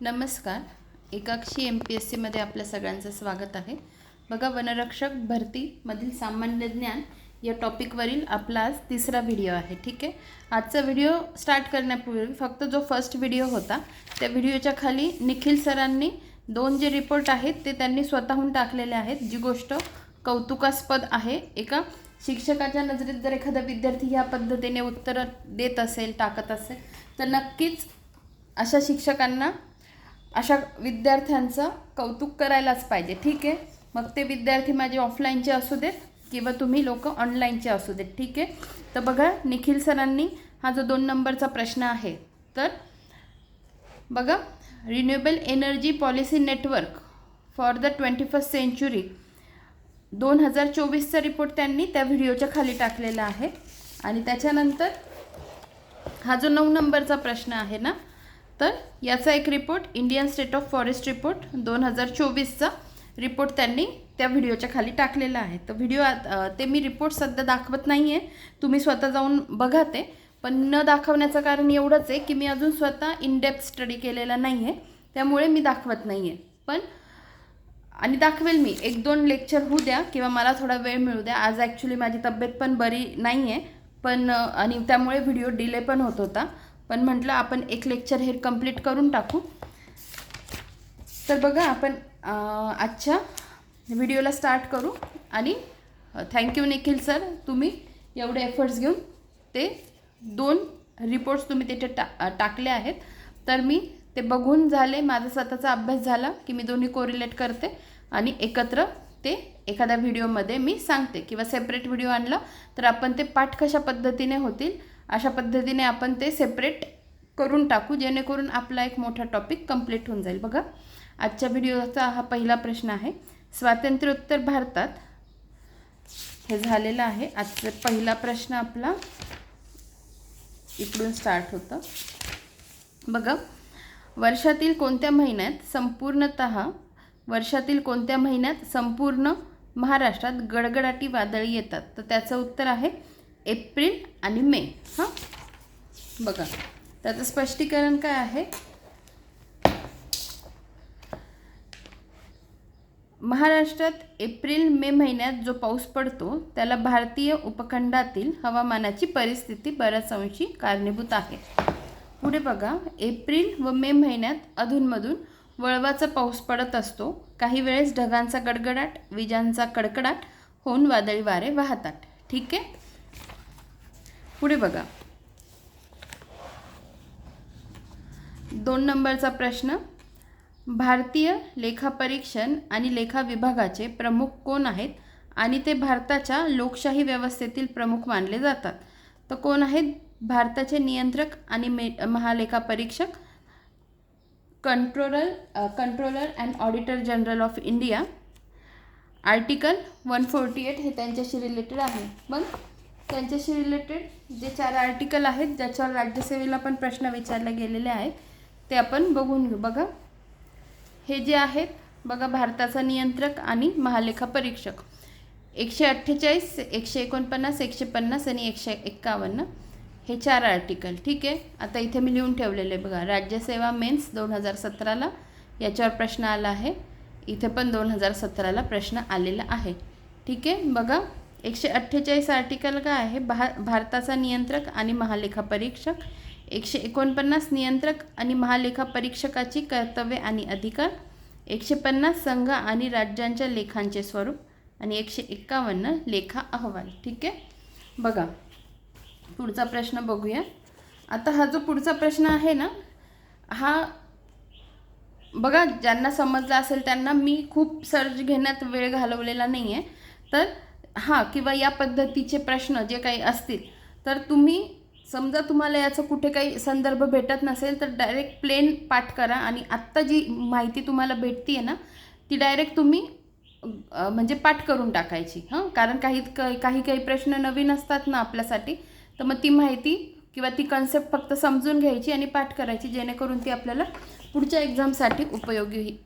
नमस्कार. एकाक्षी M P S सीमध्ये आपल्या सगळ्यांचं स्वागत आहे. बघा वनरक्षक भरतीमधील सामान्य ज्ञान या टॉपिकवरील आपला आज तिसरा व्हिडिओ आहे ठीक आहे? आजचा व्हिडिओ स्टार्ट करण्यापूर्वी फक्त जो फर्स्ट व्हिडिओ होता त्या व्हिडिओच्या खाली निखिल सरांनी दोन जे रिपोर्ट आहेत ते त्यांनी स्वतःहून टाकलेले आहेत. जी गोष्ट कौतुकास्पद आहे एका शिक्षकाच्या नजरेत जर एखादा विद्यार्थी ह्या पद्धतीने उत्तरं देत असेल टाकत असेल तर नक्कीच अशा शिक्षकांना अशा विद्यार्थ्यांचं कौतुक करायलाच पाहिजे. ठीक आहे? मग ते विद्यार्थी माझे ऑफलाईनचे असू देत किंवा तुम्ही लोक ऑनलाईनचे असू देत. ठीक आहे? तर बघा निखिल सरांनी हा जो दोन नंबरचा प्रश्न आहे तर बघा renewable energy policy network for the twenty first century दोन हजार चोवीसचा रिपोर्ट त्यांनी त्या व्हिडिओच्या खाली टाकलेला आहे. आणि त्याच्यानंतर हा जो नऊ नंबरचा प्रश्न आहे ना तर याचा एक report Indian state of forest report दोन हजार चोवीसचा रिपोर्ट त्यांनी त्या व्हिडिओच्या खाली टाकलेला आहे. तर व्हिडिओ ते मी रिपोर्ट सध्या दाखवत नाही आहे तुम्ही स्वतः जाऊन बघा ते. पण न दाखवण्याचं कारण एवढंच आहे की मी अजून स्वतः इनडेप्थ स्टडी केलेला नाही आहे त्यामुळे मी दाखवत नाही आहे पण आणि दाखवेल मी. एक दोन लेक्चर होऊ द्या किंवा मला थोडा वेळ मिळू द्या. आज ॲक्च्युली माझी तब्येत पण बरी नाही आहे पण आणि त्यामुळे व्हिडिओ डिले पण होत होता. पण म्हटलं आपण एक लेक्चर हे कंप्लीट करून टाकू. तर बघा आपण आजच्या व्हिडिओला स्टार्ट करू आणि थँक्यू निखिल सर तुम्ही एवढे एफर्ट्स घेऊन ते दोन रिपोर्ट्स तुम्ही तिथे टा टाकले आहेत. तर मी ते बघून झाले माझा स्वतःचा अभ्यास झाला की मी दोन्ही कोरिलेट करते आणि एकत्र ते एखाद्या व्हिडिओमध्ये मी सांगते किंवा सेपरेट व्हिडिओ आणला तर आपण ते पाठ कशा पद्धतीने होतील अशा पद्धतीने आपण ते सेपरेट करून टाकू जेणेकरून आपला एक मोठा टॉपिक कंप्लीट होऊन जाईल. बघा आजच्या व्हिडिओचा हा पहिला प्रश्न आहे स्वातंत्र्योत्तर भारतात हे झालेलं आहे. आजचा पहिला प्रश्न आपला इकडून स्टार्ट होतं. बघा वर्षातील कोणत्या महिन्यात संपूर्णत वर्षातील कोणत्या महिन्यात संपूर्ण महाराष्ट्रात गडगडाटी वादळी येतात? तर त्याचं उत्तर आहे एप्रिल आणि मे हां? बघा त्याचं स्पष्टीकरण काय आहे? महाराष्ट्रात एप्रिल मे महिन्यात जो पाऊस पडतो त्याला भारतीय उपखंडातील हवामानाची परिस्थिती बऱ्याच अंशी कारणीभूत आहे. पुढे बघा एप्रिल व मे महिन्यात अधूनमधून वळवाचा पाऊस पडत असतो. काही वेळेस ढगांचा गडगडाट विजांचा कडकडाट होऊन वादळी वारे वाहतात. ठीक आहे? पुढे बघा. दोन नंबरचा प्रश्न भारतीय लेखापरीक्षण आणि लेखा विभागाचे प्रमुख कोण आहेत आणि ते भारताच्या लोकशाही व्यवस्थेतील प्रमुख मानले जातात? तर कोण आहेत? भारताचे नियंत्रक आणि मे महालेखापरीक्षक controller controller and auditor general of India article one forty eight हे त्यांच्याशी रिलेटेड आहे. मग त्यांच्याशी रिलेटेड जे चार आर्टिकल आहेत ज्याच्यावर राज्यसेवेला पण प्रश्न विचारले गेलेले आहेत ते आपण बघून घेऊ. बघा. हे जे आहेत बघा भारताचा नियंत्रक आणि महालेखा परीक्षक. एकशे अठ्ठेचाळीस एकशे एकोणपन्नास एकशे पन्नास आणि एकशे एक्कावन्न हे चार आर्टिकल ठीक आहे? आता इथे मी लिहून ठेवलेले बघा. राज्यसेवा मेन्स दोन हजार सतराला याच्यावर प्रश्न आला आहे. इथे पण दोन हजार सतराला प्रश्न आलेला आहे. ठीक आहे? बघा. एकशे अठ्ठेचाळीस आर्टिकल काय आहे? भा भारताचा नियंत्रक आणि महालेखापरीक्षक. एकशे एकोणपन्नास नियंत्रक आणि महालेखापरीक्षकाची कर्तव्य कर्तव्ये आणि अधिकार. एकशे पन्नास संघ आणि राज्यांच्या लेखांचे स्वरूप. आणि एकशे एक्कावन्न लेखा अहवाल. ठीक आहे? बघा. पुढचा प्रश्न बघूया. आता हा जो पुढचा प्रश्न आहे ना हा बघा ज्यांना समजला असेल त्यांना मी खूप सर्च घेण्यात वेळ घालवलेला नाही आहे तर हां किंवा या पद्धतीचे प्रश्न जे काही असतील तर तुम्ही समजा तुम्हाला याचं कुठे काही संदर्भ भेटत नसेल तर डायरेक्ट प्लेन पाठ करा आणि आत्ता जी माहिती तुम्हाला भेटती आहे ना ती डायरेक्ट तुम्ही म्हणजे पाठ करून टाकायची हां? कारण काही काही काही प्रश्न नवीन असतात ना आपल्यासाठी तर मग ती माहिती किंवा ती कन्सेप्ट फक्त समजून घ्यायची आणि पाठ करायची जेणेकरून ती आपल्याला पुढच्या एक्झामसाठी उपयोगी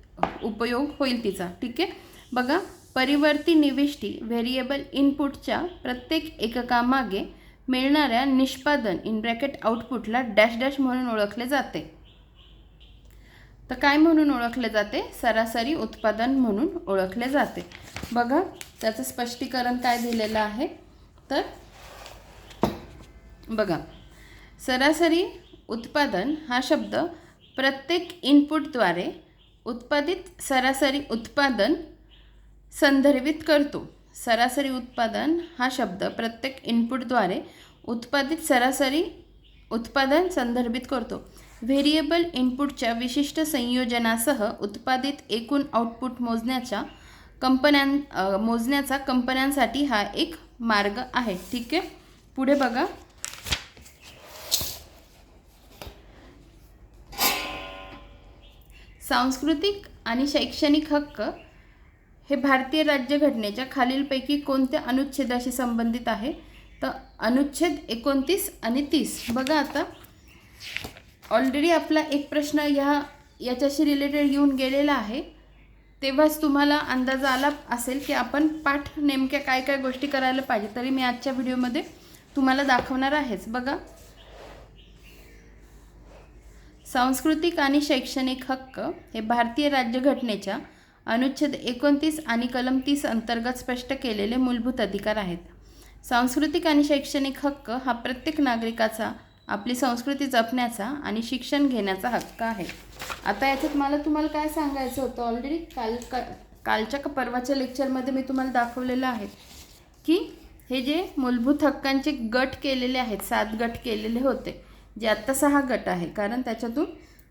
उपयोग होईल तिचा ठीक आहे? बघा परिवर्ती निविष्टी व्हेरिएबल इनपुटच्या प्रत्येक एककामागे मिळणाऱ्या निष्पादन इन ब्रॅकेट आउटपुटला डॅश डॅश म्हणून ओळखले जाते. तर काय म्हणून ओळखले जाते? सरासरी उत्पादन म्हणून ओळखले जाते. बघा त्याचं स्पष्टीकरण काय दिलेलं आहे? तर बघा सरासरी उत्पादन हा शब्द प्रत्येक इनपुटद्वारे उत्पादित सरासरी उत्पादन संदर्भित करतो. सरासरी उत्पादन हा शब्द प्रत्येक इनपुटद्वारे उत्पादित सरासरी उत्पादन संदर्भित करतो. व्हेरिएबल इनपुटच्या विशिष्ट संयोजनासह उत्पादित एकूण आउटपुट मोजण्याच्या कंपन्यां मोजण्याचा कंपन्यांसाठी हा एक मार्ग आहे. ठीक आहे? पुढे बघा. सांस्कृतिक आणि शैक्षणिक हक्क हे भारतीय राज्यघटनेच्या खालीलपैकी कोणत्या अनुच्छेदाशी संबंधित आहे? तर अनुच्छेद एकोणतीस आणि तीस. बघा आता. ऑलरेडी आपला एक प्रश्न ह्या याच्याशी रिलेटेड येऊन गेलेला आहे. तेव्हाच तुम्हाला अंदाज आला असेल की आपण पाठ नेमक्या काय काय गोष्टी करायला पाहिजे तरी मी आजच्या व्हिडिओमध्ये तुम्हाला दाखवणार आहेच. बघा. सांस्कृतिक आणि शैक्षणिक हक्क हे भारतीय राज्यघटनेच्या अनुच्छेद एकोणतीस आणि कलम तीस अंतर्गत स्पष्ट केलेले मूलभूत अधिकार आहेत. सांस्कृतिक आणि शैक्षणिक हक्क हा प्रत्येक नागरिकाचा आपली संस्कृती जपण्याचा आणि शिक्षण घेण्याचा हक्क आहे. आता याच्यात मला तुम्हाला काय सांगायचं होतं ऑलरेडी काल का कालच्या का परवाच्या लेक्चरमध्ये मी तुम्हाला दाखवलेलं आहे की हे जे मूलभूत हक्कांचे गट केलेले आहेत सात गट केलेले होते. जे आत्ता सहा गट आहे कारण त्याच्यातून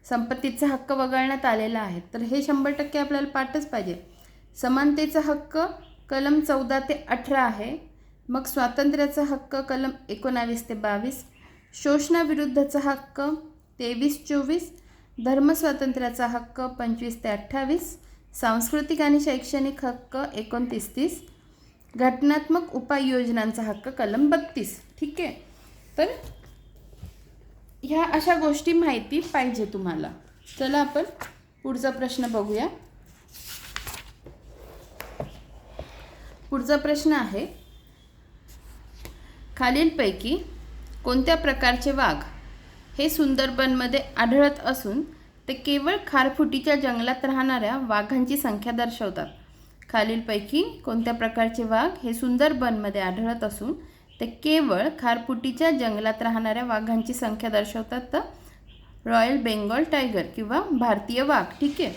संपत्तीचा हक्क वगळण्यात आलेला आहे. तर हे शंभर टक्के आपल्याला पाठच पाहिजे. समानतेचा हक्क कलम चौदा ते अठरा आहे. मग स्वातंत्र्याचा हक्क कलम एकोणावीस ते बावीस शोषणाविरुद्धचा हक्क तेवीस चोवीस धर्मस्वातंत्र्याचा हक्क पंचवीस ते अठ्ठावीस सांस्कृतिक आणि शैक्षणिक हक्क एकोणतीस तीस घटनात्मक उपाययोजनांचा हक्क कलम बत्तीस. ठीक आहे? तर ह्या अशा गोष्टी माहिती पाहिजे तुम्हाला. चला आपण पुढचा प्रश्न बघूया. पुढचा प्रश्न आहे खालीलपैकी कोणत्या प्रकारचे वाघ हे सुंदरबनमध्ये आढळत असून ते केवळ खारफुटीच्या जंगलात राहणाऱ्या वाघांची संख्या दर्शवतात. खालीलपैकी कोणत्या प्रकारचे वाघ हे सुंदरबनमध्ये आढळत असून ते केवळ खारपुटीच्या जंगलात राहणाऱ्या वाघांची संख्या दर्शवतात तर रॉयल बेंगॉल टायगर किंवा भारतीय वाघ ठीक आहे?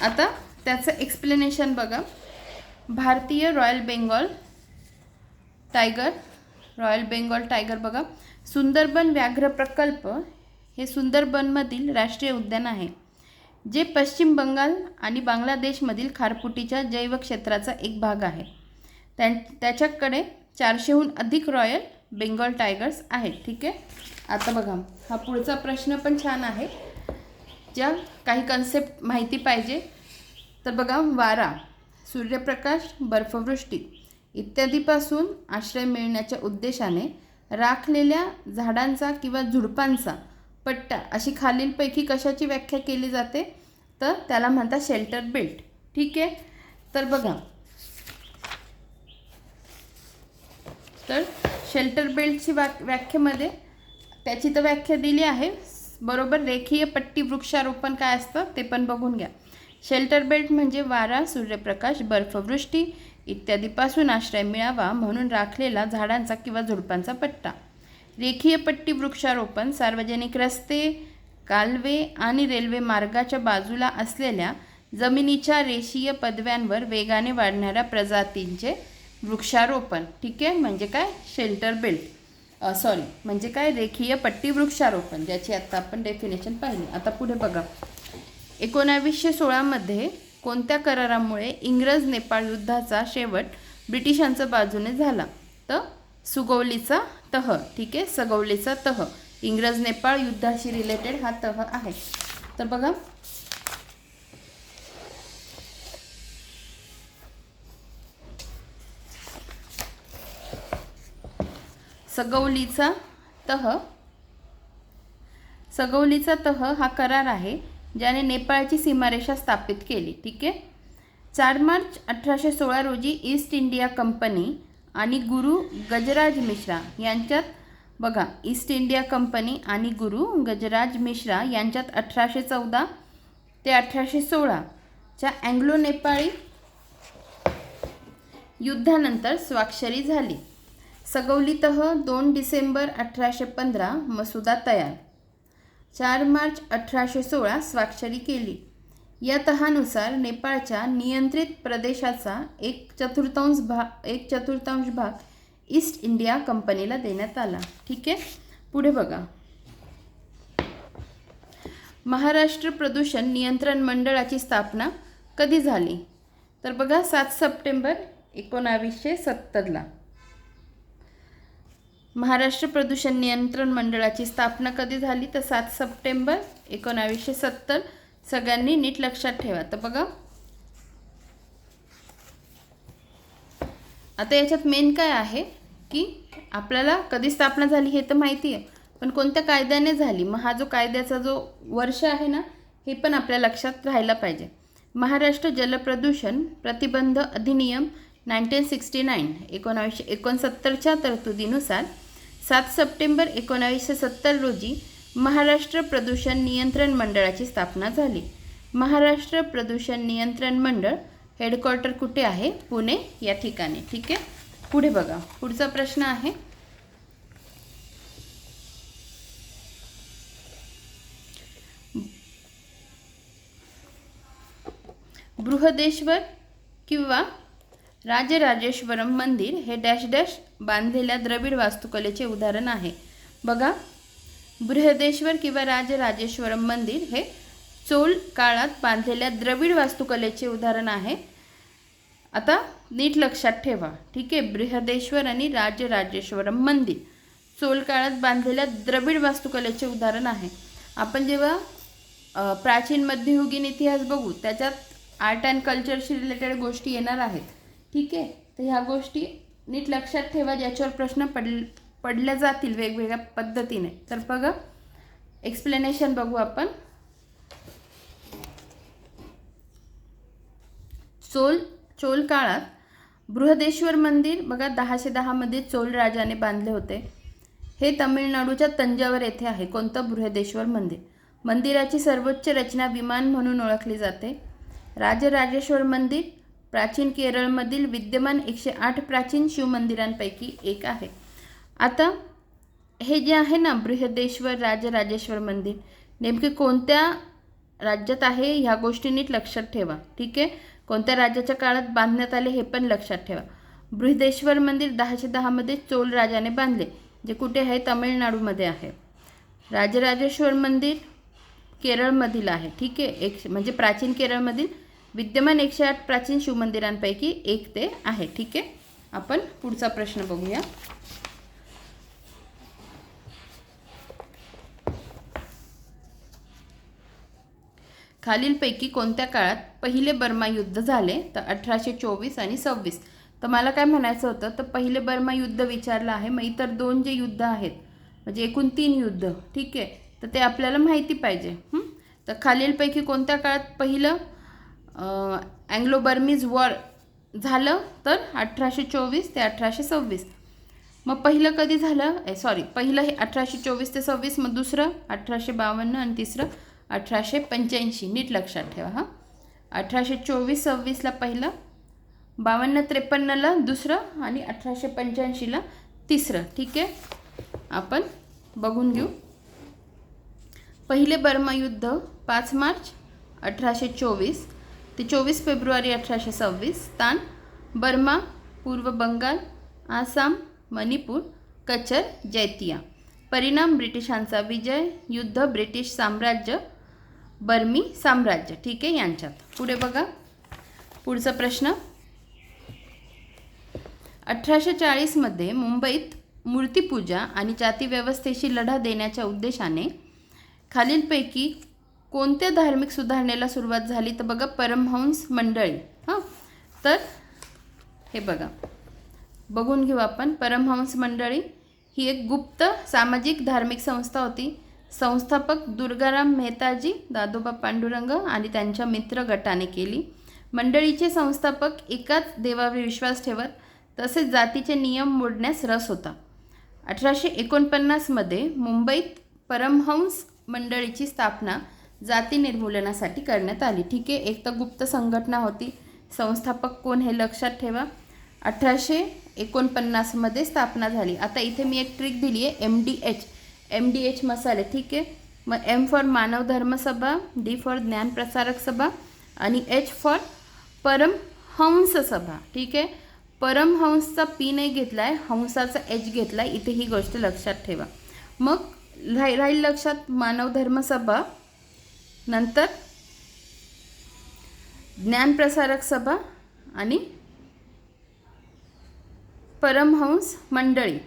आता त्याचं एक्सप्लेनेशन बघा. भारतीय royal Bengal tiger royal Bengal tiger बघा. सुंदरबन व्याघ्र प्रकल्प हे सुंदरबनमधील राष्ट्रीय उद्यान आहे जे पश्चिम बंगाल आणि बांगलादेशमधील खारपुटीच्या जैवक्षेत्राचा एक भाग आहे. त्यां त्याच्याकडे चारशेहून अधिक रॉयल बेंगॉल टायगर्स आहेत ठीक आहे? आता बघा हा पुढचा प्रश्न पण छान आहे. ज्या काही कन्सेप्ट माहिती पाहिजे तर बघा वारा सूर्यप्रकाश बर्फवृष्टी इत्यादीपासून आश्रय मिळण्याच्या उद्देशाने राखलेल्या झाडांचा किंवा झुडपांचा पट्टा अशी खालीलपैकी कशाची व्याख्या केली जाते? तर त्याला म्हणतात शेल्टर बेल्ट ठीक आहे? तर बघा तर शेल्टर बेल्टची वाक व्याख्येमध्ये त्याची तर व्याख्या दिली आहे. बरोबर रेखीय पट्टी वृक्षारोपण काय असतं ते पण बघून घ्या. शेल्टर बेल्ट म्हणजे वारा सूर्यप्रकाश बर्फवृष्टी इत्यादीपासून आश्रय मिळावा म्हणून राखलेला झाडांचा किंवा झुडपांचा पट्टा. रेखीय पट्टी वृक्षारोपण सार्वजनिक रस्ते कालवे आणि रेल्वे मार्गाच्या बाजूला असलेल्या जमिनीच्या रेषीय पदव्यांवर वेगाने वाढणाऱ्या प्रजातींचे वृक्षारोपण. ठीक आहे? म्हणजे काय? शेल्टर बेल्ट सॉरी म्हणजे काय? रेखीय पट्टी वृक्षारोपण ज्याची आत्ता आपण डेफिनेशन पाहिली. आता पुढे बघा. एकोणावीसशे सोळामध्ये कोणत्या करारामुळे इंग्रज नेपाळ युद्धाचा शेवट ब्रिटिशांच्या बाजूने झाला? तर सुगवलीचा तह. ठीक आहे? सगवलीचा तह. इंग्रज नेपाळ युद्धाशी रिलेटेड हा तह आहे. तर बघा. सगवलीचा तह. सगवलीचा तह हा करार आहे ज्याने नेपाळची सीमारेषा स्थापित केली ठीक आहे? चार मार्च अठराशे सोळा रोजी ईस्ट इंडिया कंपनी आणि गुरु गजराज मिश्रा यांच्यात बघा ईस्ट इंडिया कंपनी आणि गुरु गजराज मिश्रा यांच्यात अठराशे चौदा ते अठराशे सोळाच्या अँग्लो नेपाळी युद्धानंतर स्वाक्षरी झाली. सगवलीत दोन डिसेंबर अठराशे पंधरा मसुदा तयार. चार मार्च अठराशे सोळा स्वाक्षरी केली. या तहानुसार नेपाळच्या नियंत्रित प्रदेशाचा एक चतुर्थांश भाग एक चतुर्थांश भाग ईस्ट इंडिया कंपनीला देण्यात आला. ठीक आहे? पुढे बघा. महाराष्ट्र प्रदूषण नियंत्रण मंडळाची स्थापना कधी झाली? तर बघा सात सप्टेंबर एकोणावीसशे सत्तरला. महाराष्ट्र प्रदूषण नियंत्रण मंडळाची स्थापना कधी झाली? तर सात सप्टेंबर एकोणावीसशे सत्तर. सगळ्यांनी नीट लक्षात ठेवा. तर बघा. आता याच्यात मेन काय आहे? की आपल्याला कधी स्थापना झाली हे तर माहिती आहे. पण कोणत्या कायद्याने झाली? मग हा जो कायद्याचा जो वर्ष आहे ना हे पण आपल्या लक्षात राहायला पाहिजे. महाराष्ट्र जलप्रदूषण प्रतिबंध अधिनियम नाईन्टीन सिक्स्टी नाईन एकोणावीसशे एकोणसत्तरच्या तरतुदीनुसार सात सप्टेंबर एकोणावीसशे सत्तर रोजी महाराष्ट्र प्रदूषण नियंत्रण मंडळाची स्थापना झाली. महाराष्ट्र प्रदूषण नियंत्रण मंडळ हेडक्वार्टर कुठे आहे? पुणे. या ठिकाणी. ठीक आहे? पुढे बघा. पुढचा प्रश्न आहे. बृहदेश्वर किंवा राजराजेश्वरम मंदिर हे डॅश डॅश बांधलेल्या द्रविड वास्तुकलेचे उदाहरण आहे. बघा बृहदेश्वर किंवा राजराजेश्वरम मंदिर हे चोल काळात बांधलेल्या द्रविड वास्तुकलेचे उदाहरण आहे. आता नीट लक्षात ठेवा. ठीक आहे बृहदेश्वर आणि राजराजेश्वरम मंदिर चोल काळात बांधलेल्या द्रविड वास्तुकलेचे उदाहरण आहे. आपण जेव्हा प्राचीन मध्ययुगीन इतिहास बघू त्याच्यात आर्ट अँड कल्चरशी रिलेटेड गोष्टी येणार आहेत. ठीक आहे? तर ह्या गोष्टी नीट लक्षात ठेवा ज्याच्यावर प्रश्न पड पडल्या जातील वेगवेगळ्या पद्धतीने. तर बघा एक्सप्लेनेशन बघू आपण. चोल चोल काळात बृहदेश्वर मंदिर बघा दहाशे दहामध्ये चोल राजाने बांधले होते. हे तमिळनाडूच्या तंजावर येथे आहे. कोणतं? बृहदेश्वर मंदिर. मंदिराची सर्वोच्च रचना विमान म्हणून ओळखली जाते. राजराजेश्वर मंदिर प्राचीन केरळमधील विद्यमान एकशे आठ प्राचीन शिवमंदिरांपैकी एक आहे. आता हे जे आहे ना बृहदेश्वर राजराजेश्वर मंदिर नेमके कोणत्या राज्यात आहे ह्या गोष्टी नीट लक्षात ठेवा ठीक आहे? कोणत्या राज्याच्या काळात बांधण्यात आले हे पण लक्षात ठेवा. बृहदेश्वर मंदिर दहाशे दहामध्ये चोल राजाने बांधले जे कुठे आहे? तमिळनाडूमध्ये आहे. राजराजेश्वर मंदिर केरळमधील आहे ठीक आहे? एक म्हणजे प्राचीन केरळमधील विद्यमान एकशे आठ प्राचीन शिवमंदिरांपैकी एक ते आहे. ठीक आहे? आपण पुढचा प्रश्न बघूया. खालीलपैकी कोणत्या काळात पहिले बर्मा युद्ध झाले? तर अठराशे चोवीस आणि सव्वीस. तर मला काय म्हणायचं होतं? तर पहिले बर्मा युद्ध विचारलं आहे मग इतर दोन जे युद्ध आहेत म्हणजे एकूण तीन युद्ध ठीक आहे? तर ते आपल्याला माहिती पाहिजे. तर खालीलपैकी कोणत्या काळात पहिलं अँग्लो बर्मीज वॉर झालं तर अठराशे चोवीस ते अठराशे सव्वीस. मग पहिलं कधी झालं? ए सॉरी पहिलं हे अठराशे चोवीस ते सव्वीस मग दुसरं अठराशे बावन्न आणि तिसरं अठराशे पंच्याऐंशी. नीट लक्षात ठेवा हां. अठराशे चोवीस सव्वीसला पहिलं बावन्न त्रेपन्नला दुसरं आणि अठराशे पंच्याऐंशीला तिसरं. ठीक आहे? आपण बघून घेऊ. पहिले बर्मा युद्ध पाच मार्च अठराशे चोवीस. ते चोवीस फेब्रुवारी अठराशे सव्वीस स्थान बर्मा पूर्व बंगाल आसाम मणिपूर कचर जैतिया. परिणाम ब्रिटिशांचा विजय युद्ध ब्रिटिश साम्राज्य बर्मी साम्राज्य. ठीक आहे यांच्यात. पुढे बघा. पुढचा प्रश्न. अठराशे चाळीसमध्ये मुंबईत मूर्तिपूजा आणि जातीव्यवस्थेशी लढा देण्याच्या उद्देशाने खालीलपैकी कोणत्या धार्मिक सुधारणेला सुरुवात झाली? तर बघा परमहंस मंडळी. हां? तर हे बघा. बघून घेऊ आपण. परमहंस मंडळी ही एक गुप्त सामाजिक धार्मिक संस्था होती. संस्थापक दुर्गाराम मेहताजी दादोबा पांडुरंग आणि त्यांच्या मित्र गटाने केली. मंडळीचे संस्थापक एकाच देवावर विश्वास ठेवत तसेच जातीचे नियम मोडण्यास रस होता. अठराशे एकोणपन्नासमध्ये मुंबईत परमहंस मंडळीची स्थापना जाती निर्मूलनासाठी करण्यात आली. ठीक आहे एक तर गुप्त संघटना होती. संस्थापक कोण हे लक्षात ठेवा. अठराशे एकोणपन्नासमध्ये स्थापना झाली. आता इथे मी एक ट्रिक दिली आहे M D H M D H मसाले ठीक आहे. मग एम फॉर मानव धर्म सभा डी फॉर ज्ञानप्रसारक सभा आणि एच फॉर परमहंस सभा ठीक आहे. परमहंसचा पी नाही घेतला आहे हंसाचा एच घेतला आहे इथे ही गोष्ट लक्षात ठेवा. मग राही राहील लक्षात मानव धर्म सभा नंतर ज्ञानप्रसारक सभा आणि परमहंस मंडळी.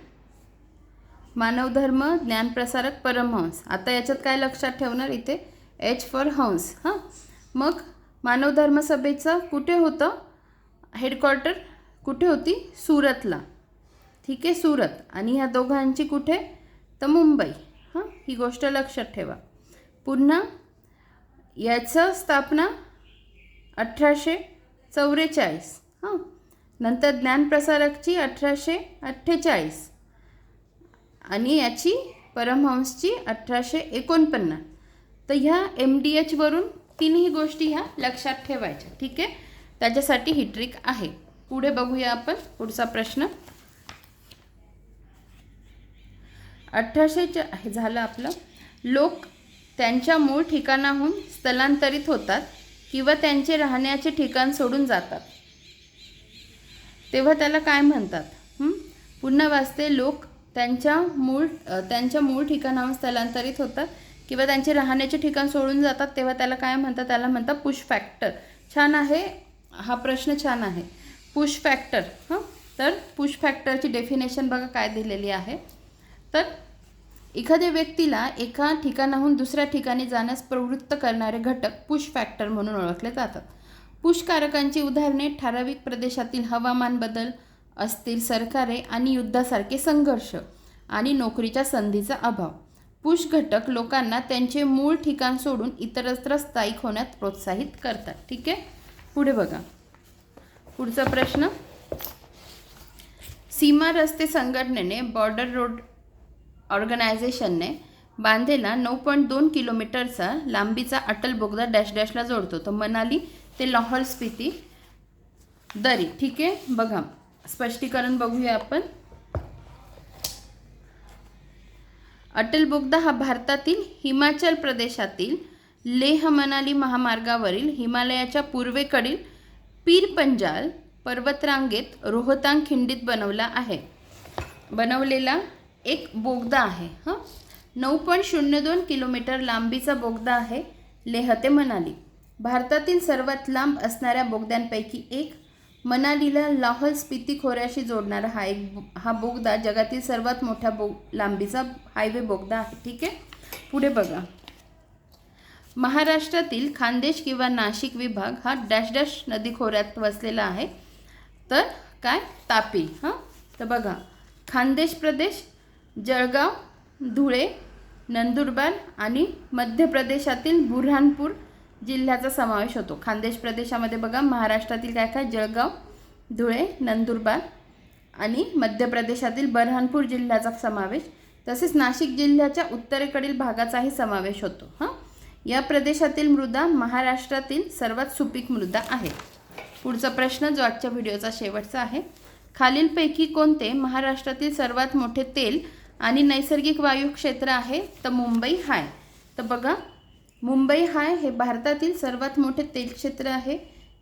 मानवधर्म ज्ञानप्रसारक परमहंस. आता याच्यात काय लक्षात ठेवणार इथे? एच फॉर हंस हां. मग मानवधर्म सभेचं कुठे होतं? हेडक्वार्टर कुठे होती? सुरतला. ठीक आहे सुरत. आणि ह्या दोघांची कुठे? तर मुंबई. हां ही गोष्ट लक्षात ठेवा. पुन्हा याचं स्थापना अठराशे चौवेचाळीस हां. नंतर ज्ञानप्रसारकची अठराशे अठ्ठेचाळीस. आणि याची परमहंसची अठराशे एकोणपन्नास. तर ह्या एम डी एचवरून तिन्ही गोष्टी ह्या लक्षात ठेवायच्या. ठीक आहे? त्याच्यासाठी ही ट्रिक आहे. पुढे बघूया आपण पुढचा प्रश्न. अठराशेच्या हे झालं आपलं. लोक त्यांच्या मूळ ठिकाणाहून स्थलांतरित होतात किंवा त्यांचे राहण्याचे ठिकाण सोडून जातात. तेव्हा त्याला काय म्हणतात? पुन्हा वाचते लोक त्यांच्या मूळ त्यांच्या मूळ ठिकाणाहून स्थलांतरित होतात किंवा त्यांचे राहण्याचे ठिकाण सोडून जातात. तेव्हा त्याला काय म्हणतात? त्याला म्हणतात पुश फॅक्टर छान आहे? हा प्रश्न छान आहे. पुश फॅक्टर हां? तर पुश फॅक्टरची डेफिनेशन बघा काय दिलेली आहे. तर एखाद्या व्यक्तीला एका ठिकाणाहून दुसऱ्या ठिकाणी जाण्यास प्रवृत्त करणारे घटक पुश फॅक्टर म्हणून ओळखले जातात. पुशकारकांची उदाहरणे ठराविक प्रदेशातील हवामान बदल असतील सरकारे आणि युद्धासारखे संघर्ष आणि नोकरीच्या संधीचा अभाव. पुश घटक लोकांना त्यांचे मूळ ठिकाण सोडून इतरत्र स्थायिक होण्यात प्रोत्साहित करतात. ठीक आहे? पुढे बघा. पुढचा प्रश्न. सीमा रस्ते संघटनेने बॉर्डर रोड ऑर्गनायझेशनने बांधेला नऊ पॉईंट दोन किलोमीटरचा लांबीचा अटल बोगदा डॅश डॅशला जोडतो. तो मनाली ते लाहौल स्पिती. दरी ठीक आहे? बघा स्पष्टीकरण बघूया आपण. अटल बोगदा हा भारतातील हिमाचल प्रदेशातील लेह मनाली महामार्गावरील हिमालयाच्या पूर्वेकडील पीर पंजाल पर्वतरांगेत रोहतांग खिंडीत बनवला आहे. बनवलेला एक बोगदा आहे हां? नऊ पॉईंट शून्य दोन किलोमीटर लांबीचा बोगदा आहे लेह ते मनाली. भारतातील सर्वात लांब असणाऱ्या बोगद्यांपैकी एक मनालीला लाहौल स्पिती खोऱ्याशी जोडणारा हा एक हा बोगदा जगातील सर्वात मोठ्या बो लांबीचा हायवे बोगदा आहे ठीक आहे? पुढे बघा. महाराष्ट्रातील खानदेश किंवा नाशिक विभाग हा डॅश डॅश नदी खोऱ्यात वसलेला आहे. तर काय? तापी हां? तर बघा. खानदेश प्रदेश जळगाव धुळे नंदुरबार आणि मध्य प्रदेशातील बुऱ्हाणपूर जिल्ह्याचा समावेश होतो. खानदेश प्रदेशामध्ये बघा महाराष्ट्रातील काय काय? जळगाव धुळे नंदुरबार आणि मध्य प्रदेशातील बऱ्हाणपूर जिल्ह्याचा समावेश. तसेच नाशिक जिल्ह्याच्या उत्तरेकडील भागाचाही समावेश होतो. हां? या प्रदेशातील मृदा महाराष्ट्रातील सर्वात सुपीक मृदा आहे. पुढचा प्रश्न जो आजच्या व्हिडिओचा शेवटचा आहे खालीलपैकी कोणते महाराष्ट्रातील सर्वात मोठे तेल आणि नैसर्गिक वायू क्षेत्र आहे तर मुंबई हाय. तर बघा मुंबई हाय हे भारतातील सर्वात मोठे तेल क्षेत्र आहे.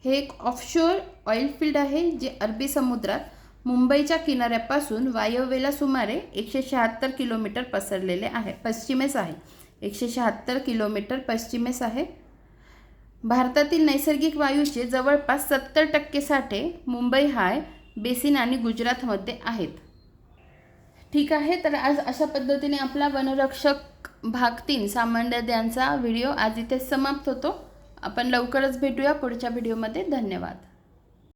हे एक ऑफशोअर ऑइल फील्ड आहे जे अरबी समुद्रात मुंबईच्या किनाऱ्यापासून वायव्येला सुमारे एकशे शहात्तर किलोमीटर पसरलेले आहे पश्चिमेस आहे. एकशे शहात्तर किलोमीटर पश्चिमेस आहे. भारतातील नैसर्गिक वायूचे जवळपास सत्तर टक्के साठे मुंबई हाय बेसिन आणि गुजरातमध्ये आहेत. ठीक आहे. तर आज अशा पद्धतीने आपला वनरक्षक भाग तीन सामान्य यांचा व्हिडिओ आज इथे समाप्त होतो. आपण लवकरच भेटूया पुढच्या व्हिडिओमध्ये. धन्यवाद.